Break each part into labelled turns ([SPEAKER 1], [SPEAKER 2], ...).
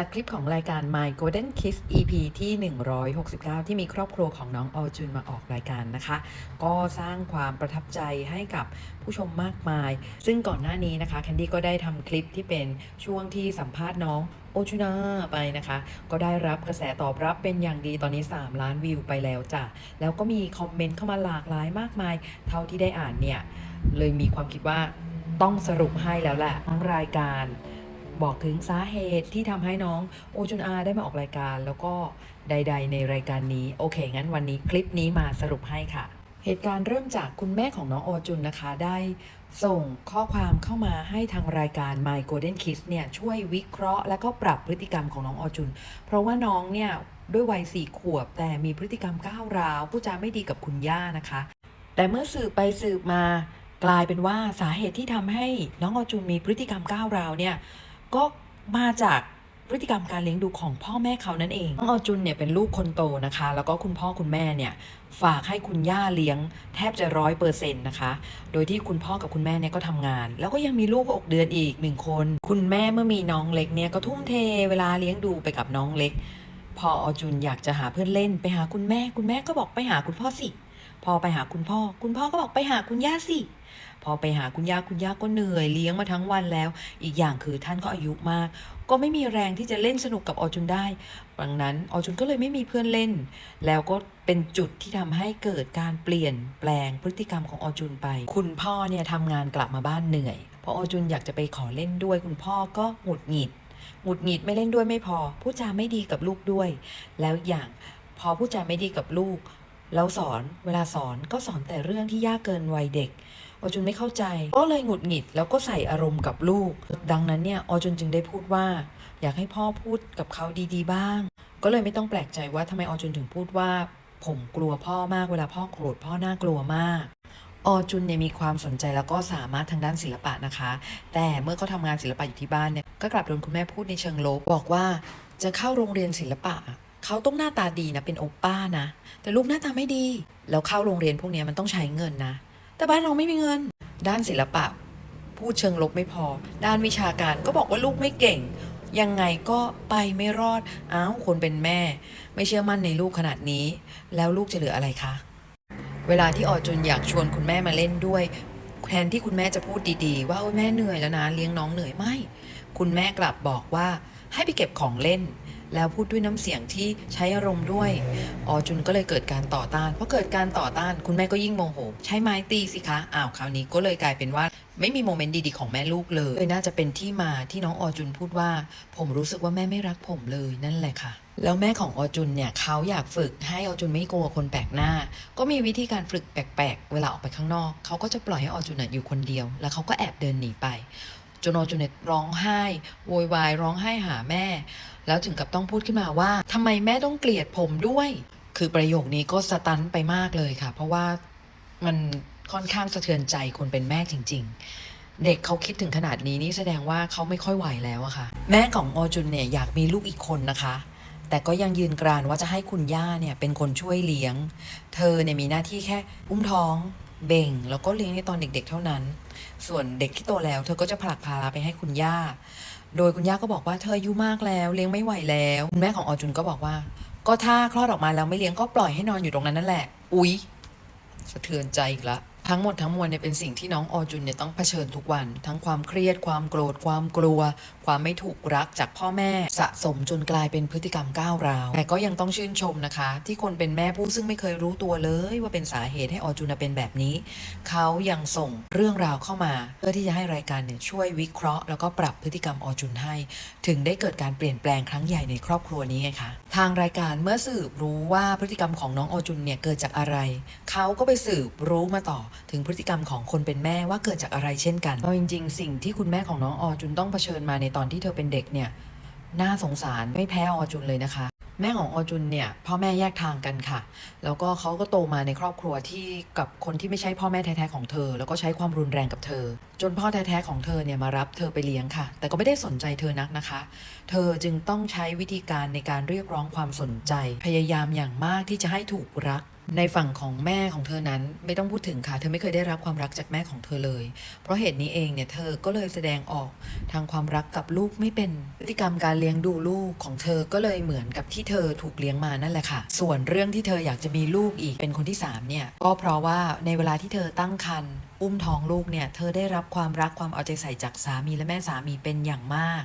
[SPEAKER 1] จากคลิปของรายการ My Golden Kiss EP ที่ 169 ที่มีครอบครัวของน้องออจุนมาออกรายการนะคะ ก็สร้างความประทับใจให้กับผู้ชมมากมาย ซึ่งก่อนหน้านี้นะคะแคนดี้ก็ได้ทำคลิปที่เป็นช่วงที่สัมภาษณ์น้องโอจุนาไปนะคะ ก็ได้รับกระแสตอบรับเป็นอย่างดีตอนนี้ 3 ล้านวิวไปแล้วจ้ะ แล้วก็มีคอมเมนต์เข้ามาหลากหลายมากมาย เท่าที่ได้อ่านเนี่ย เลยมีความคิดว่าต้องสรุปให้แล้วแหละทั้งรายการ บอกถึงสาเหตุที่ทำให้น้องโอจุนอาได้มาออกรายการ แล้วก็ใด ๆ ในรายการนี้ โอเค งั้นวันนี้คลิปนี้มาสรุปให้ค่ะ เหตุการณ์เริ่มจากคุณแม่ของน้องโอจุนนะคะได้ส่งข้อความเข้ามาให้ทางรายการ My Golden Kiss เนี่ยช่วยวิเคราะห์ และก็ปรับพฤติกรรมของน้องโอจุน เพราะว่าน้องเนี่ยด้วยวัยสี่ขวบ แต่มีพฤติกรรมก้าวร้าวผู้จาไม่ดีกับคุณย่านะคะ แต่เมื่อสืบไปสืบมากลายเป็นว่าสาเหตุที่ทำให้น้องออจุนมีพฤติกรรมก้าวร้าวเนี่ย ก็มาจากพฤติกรรมการเลี้ยงดูของพ่อแม่เขานั่นเองน้องออจุนเนี่ยเป็นลูกคนโตนะคะ แล้วก็คุณพ่อคุณแม่เนี่ยฝากให้คุณย่าเลี้ยงแทบจะร้อยเปอร์เซ็นต์นะคะ โดยที่คุณพ่อกับคุณแม่เนี่ยก็ทำงาน แล้วก็ยังมีลูกอกเดือนอีกหนึ่งคน คุณแม่เมื่อมีน้องเล็กเนี่ยก็ทุ่มเทเวลาเลี้ยงดูไปกับน้องเล็ก พอออจุนอยากจะหาเพื่อนเล่นไปหาคุณแม่ คุณแม่ก็บอกไปหาคุณพ่อสิ พอไปหาคุณพ่อ คุณพ่อก็บอกไปหาคุณย่าสิ อไปหาคุณย่าคุณย่าก็เหนื่อยเลี้ยงมาทั้งวันแล้ว อีกอย่างคือท่านก็อายุมาก ก็ไม่มีแรงที่จะเล่นสนุกกับออจุนได้ดังนั้นออจุนก็เลยไม่มีเพื่อนเล่น แล้วก็เป็นจุดที่ทำให้เกิดการเปลี่ยนแปลงพฤติกรรมของออจุนไป คุณพ่อเนี่ยทำงานกลับมาบ้านเหนื่อยพอออจุนอยากจะไปขอเล่นด้วย คุณพ่อก็หงุดหงิดหงุดหงิดไม่เล่นด้วยไม่พอพูดจาไม่ดีกับลูกด้วย แล้วอย่างพอพูดจาไม่ดีกับลูกแล้วสอนเวลาสอนก็สอนแต่เรื่องที่ยากเกินวัยเด็ก ออจุนไม่เข้าใจ ก็เลยหงุดหงิดแล้วก็ใส่อารมณ์กับลูก ดังนั้นเนี่ยออจุนจึงได้พูดว่า อยากให้พ่อพูดกับเขาดีๆ บ้าง ก็เลยไม่ต้องแปลกใจว่าทำไมออจุนถึงพูดว่า ผมกลัวพ่อมากเวลาพ่อโกรธพ่อน่ากลัวมากออจุนเนี่ยมีความสนใจแล้วก็สามารถทางด้านศิลปะนะคะ แต่เมื่อเขาทำงานศิลปะอยู่ที่บ้านเนี่ยก็กลับโดนคุณแม่พูดในเชิงลบบอกว่า จะเข้าโรงเรียนศิลปะเขาต้องหน้าตาดีนะเป็นโอป้านะ แต่ลูกหน้าตาไม่ดี แล้วเข้าโรงเรียนพวกนี้มันต้องใช้เงินนะ แต่บ้านเราไม่มีเงิน ด้านศิลปะ พูดเชิงลบไม่พอ ด้านวิชาการก็บอกว่าลูกไม่เก่ง ยังไงก็ไปไม่รอดอ้าวคนเป็นแม่ ไม่เชื่อมั่นในลูกขนาดนี้ แล้วลูกจะเหลืออะไรคะ เวลาที่ออจุนอยากชวนคุณแม่มาเล่นด้วยแทนที่คุณแม่จะพูดดีๆ ว่าแม่เหนื่อยแล้วนะเลี้ยงน้องเหนื่อยไม่ คุณแม่กลับบอกว่าให้ไปเก็บของเล่น แล้วพูดด้วยน้ำเสียงที่ใช้อารมณ์ด้วย ออจุนก็เลยเกิดการต่อต้านเพราะเกิดการต่อต้าน คุณแม่ก็ยิ่งโมโห ใช้ไม้ตีสิคะอ้าวคราวนี้ก็เลยกลายเป็นว่าไม่มีโมเมนต์ดีๆของแม่ลูกเลยเลยน่าจะเป็นที่มาที่น้องออจุนพูดว่า ผมรู้สึกว่าแม่ไม่รักผมเลยนั่นแหละค่ะ แล้วแม่ของออจุนเนี่ยเขาอยากฝึกให้ออจุนไม่กลัวคนแปลกหน้า ก็มีวิธีการฝึกแปลกๆ เวลาออกไปข้างนอก เขาก็จะปล่อยให้ออจุนน่ะอยู่คนเดียว แล้วเขาก็แอบเดินหนีไป จนออจุนเนี่ยร้องไห้โวยวายร้องไห้หาแม่ แล้วถึงกับต้องพูดขึ้นมาว่าทำไมแม่ต้องเกลียดผมด้วย คือประโยคนี้ก็สตันไปมากเลยค่ะ เพราะว่ามันค่อนข้างสะเทือนใจคนเป็นแม่จริง ๆ เด็กเขาคิดถึงขนาดนี้นี่แสดงว่าเขาไม่ค่อยไหวแล้วอะค่ะ แม่ของออจุนเนี่ยอยากมีลูกอีกคนนะคะแต่ก็ยังยืนกรานว่าจะให้คุณย่าเนี่ยเป็นคนช่วยเลี้ยง เธอเนี่ยมีหน้าที่แค่ อุ้มท้อง เบ่ง แล้วก็เลี้ยงในตอนเด็กๆเท่านั้น ส่วนเด็กที่โตแล้ว เธอก็จะผลักภาระไปให้คุณย่า โดยคุณย่าก็บอกว่าเธออายุมากแล้วเลี้ยงไม่ไหวแล้วคุณแม่ของออจุนก็บอกว่า ก็ถ้าคลอดออกมาแล้วไม่เลี้ยงก็ปล่อยให้นอนอยู่ตรงนั้นนั่นแหละ อุ๊ยสะเทือนใจอีกละ ทั้งหมดทั้งมวลเนี่ยเป็นสิ่งที่น้องออจุนเนี่ยต้องเผชิญทุกวัน ทั้งความเครียดความโกรธความกลัว ความไม่ถูกรักจากพ่อแม่สะสมจนกลายเป็นพฤติกรรมก้าวร้าวแต่ก็ยังต้องชื่นชมนะคะ ที่คนเป็นแม่ผู้ซึ่งไม่เคยรู้ตัวเลยว่าเป็นสาเหตุให้ออจุนเป็นแบบนี้ เขายังส่งเรื่องราวเข้ามา เพื่อที่จะให้รายการเนี่ยช่วยวิเคราะห์แล้วก็ปรับพฤติกรรมออจุนให้ ถึงได้เกิดการเปลี่ยนแปลงครั้งใหญ่ในครอบครัวนี้ไงคะทางรายการเมื่อสืบรู้ว่าพฤติกรรมของน้องออจุนเนี่ยเกิดจากอะไร เขาก็ไปสืบรู้มาต่อถึงพฤติกรรมของคนเป็นแม่ว่าเกิดจากอะไรเช่นกันเอาจริง ๆ สิ่งที่คุณแม่ของน้องออจุนต้องเผชิญมาในตอนที่เธอเป็นเด็กเนี่ยน่าสงสารไม่แพ้ออจุนเลยนะคะ แม่ของออจุนเนี่ยพ่อแม่แยกทางกันค่ะ แล้วก็เขาก็โตมาในครอบครัวที่กับคนที่ไม่ใช่พ่อแม่แท้ๆของเธอ แล้วก็ใช้ความรุนแรงกับเธอ จนพ่อแท้ๆของเธอเนี่ยมารับเธอไปเลี้ยงค่ะ แต่ก็ไม่ได้สนใจเธอนักนะคะ เธอจึงต้องใช้วิธีการในการเรียกร้องความสนใจ พยายามอย่างมากที่จะให้ถูกรัก ในฝั่งของแม่ของเธอนั้นไม่ต้องพูดถึงค่ะ เธอไม่เคยได้รับความรักจากแม่ของเธอเลย เพราะเหตุนี้เองเนี่ยเธอก็เลยแสดงออกทางความรักกับลูกไม่เป็นพฤติกรรมการเลี้ยงดูลูกของเธอก็เลยเหมือนกับที่เธอถูกเลี้ยงมานั่นแหละค่ะ ส่วนเรื่องที่เธออยากจะมีลูกอีกเป็นคนที่สามเนี่ยก็เพราะว่าในเวลาที่เธอตั้งครรภ์อุ้มท้องลูกเนี่ยเธอได้รับความรักความเอาใจใส่จากสามีและแม่สามีเป็นอย่างมาก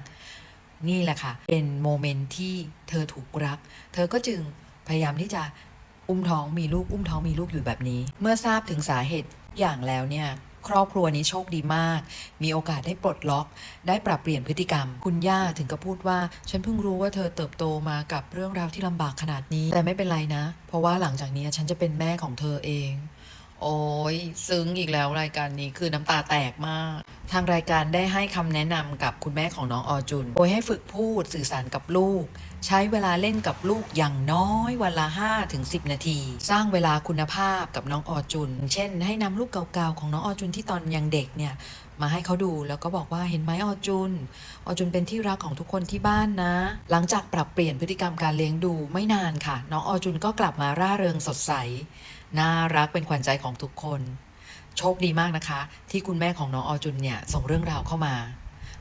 [SPEAKER 1] นี่แหละค่ะ เป็นโมเมนต์ที่เธอถูกรัก เธอก็จึงพยายามที่จะ อุ้มท้องมีลูกอุ้มท้องมีลูกอยู่แบบนี้ เมื่อทราบถึงสาเหตุอย่างแล้วเนี่ยครอบครัวนี้โชคดีมาก มีโอกาสได้ปลดล็อก ได้ปรับเปลี่ยนพฤติกรรม คุณย่าถึงกับพูดว่า ฉันเพิ่งรู้ว่าเธอเติบโตมากับเรื่องราวที่ลำบากขนาดนี้ แต่ไม่เป็นไรนะ เพราะว่าหลังจากนี้ฉันจะเป็นแม่ของเธอเอง โอ้ยซึ้งอีกแล้วรายการนี้คือน้ำตาแตกมาก ทางรายการได้ให้คำแนะนำกับคุณแม่ของน้องออจุน โดยให้ฝึกพูดสื่อสารกับลูก ใช้เวลาเล่นกับลูกอย่างน้อยวันละ5ถึง10 นาที สร้างเวลาคุณภาพกับน้องออจุน เช่น ให้นำรูปเก่าๆของน้องออจุนที่ตอนยังเด็กเนี่ยมาให้เขาดูแล้วก็บอกว่าเห็นไหมออจุน ออจุนเป็นที่รักของทุกคนที่บ้านนะ หลังจากปรับเปลี่ยนพฤติกรรมการเลี้ยงดูไม่นานค่ะ น้องออจุนก็กลับมาร่าเริงสดใส น่ารักเป็นขวัญใจของทุกคน โชคดีมากนะคะ ที่คุณแม่ของน้องออจุนเนี่ยส่งเรื่องราวเข้ามา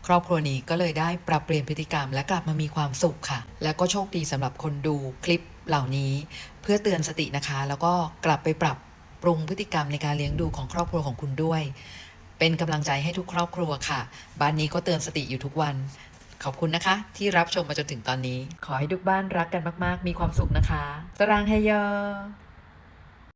[SPEAKER 1] ครอบครัวนี้ก็เลยได้ปรับเปลี่ยนพฤติกรรมและกลับมามีความสุขค่ะ และก็โชคดีสำหรับคนดูคลิปเหล่านี้ เพื่อเตือนสตินะคะ แล้วก็กลับไปปรับปรุงพฤติกรรมในการเลี้ยงดูของครอบครัวของคุณด้วย เป็นกำลังใจให้ทุกครอบครัวค่ะ บ้านนี้ก็เตือนสติอยู่ทุกวัน ขอบคุณนะคะ ที่รับชมมาจนถึงตอนนี้ ขอให้ทุกบ้านรักกันมาก ๆ มีความสุขนะคะสรางเฮเยอ